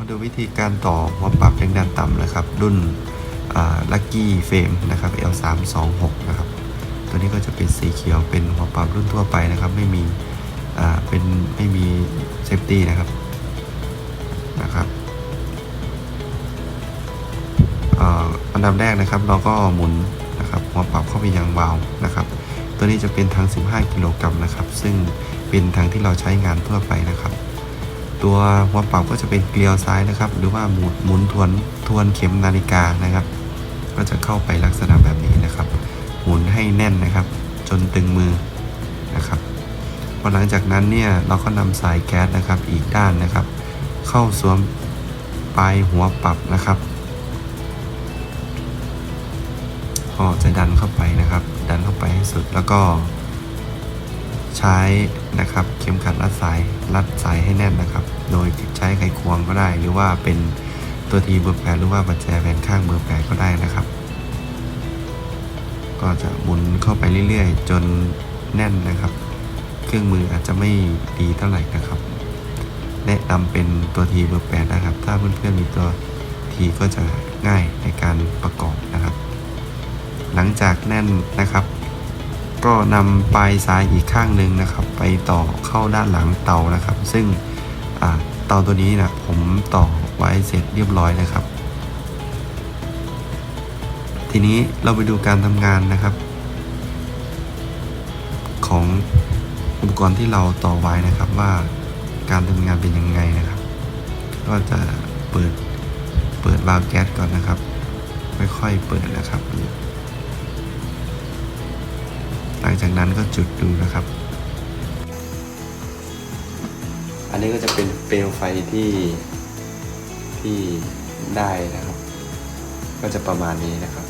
มาดูวิธีการต่อหัวปรับแรงดันต่ำนะครับ รุ่นลักกี้เฟมนะครับ L326 นะครับ ตัวนี้ก็จะเป็นสีเขียวเป็นหัวปรับรุ่นทั่วไปนะครับ ไม่มีเป็นไม่มีเซฟตี้นะครับนะครับอันดับแรกนะครับเราก็หมุนนะครับหัวปรับเข้าไปยังวาล์วนะครับ ตัวนี้จะเป็นทาง 15 กิโลกรัมนะครับ ซึ่งเป็นทางที่เราใช้งานทั่วไปนะครับ ตัวหัวปรับก็จะเป็นเกลียวซ้ายนะครับ หรือว่าหมุนหมุนทวนทวนเข็มนาฬิกานะครับ ก็จะเข้าไปลักษณะแบบนี้นะครับ หมุนให้แน่นนะครับ จนตึงมือนะครับพอหลังจากนั้นเนี่ยเราก็นำสายแก๊สนะครับอีกด้านนะครับ เข้าสวมปลายหัวปรับนะครับก็จะดันเข้าไปนะครับ ดันเข้าไปให้สุดแล้วก็ ใช้นะครับเข็มขัดรัดสายรัดสายให้แน่นนะครับ โดยใช้ไขควงก็ได้ หรือว่าเป็นตัวทีเบอร์แปดหรือว่าประแจแหวนข้างเบอร์แปดก็ได้นะครับ ก็จะหมุนเข้าไปเรื่อยๆ จนแน่นนะครับ เครื่องมืออาจจะไม่ดีเท่าไหร่นะครับแนะนำเป็นตัวทีเบอร์แปดนะครับ ถ้าเพื่อนๆมีตัวทีก็จะง่ายในการประกอบนะครับ หลังจากแน่นนะครับ ก็นำปลายสายอีกข้างหนึ่งนะครับ ไปต่อเข้าด้านหลังเตานะครับ ซึ่งเตาตัวนี้นะผมต่อไว้เสร็จเรียบร้อยนะครับ ทีนี้เราไปดูการทำงานนะครับ ของอุปกรณ์ที่เราต่อไว้นะครับว่าการทำงานเป็นยังไงนะครับ ก็จะเปิดเปิดวาล์วแก๊สก่อนนะครับ ค่อยๆเปิดนะครับ หลังจากนั้นก็จุดดูนะครับ อันนี้ก็จะเป็นเปลวไฟที่ที่ได้นะครับ ก็จะประมาณนี้นะครับ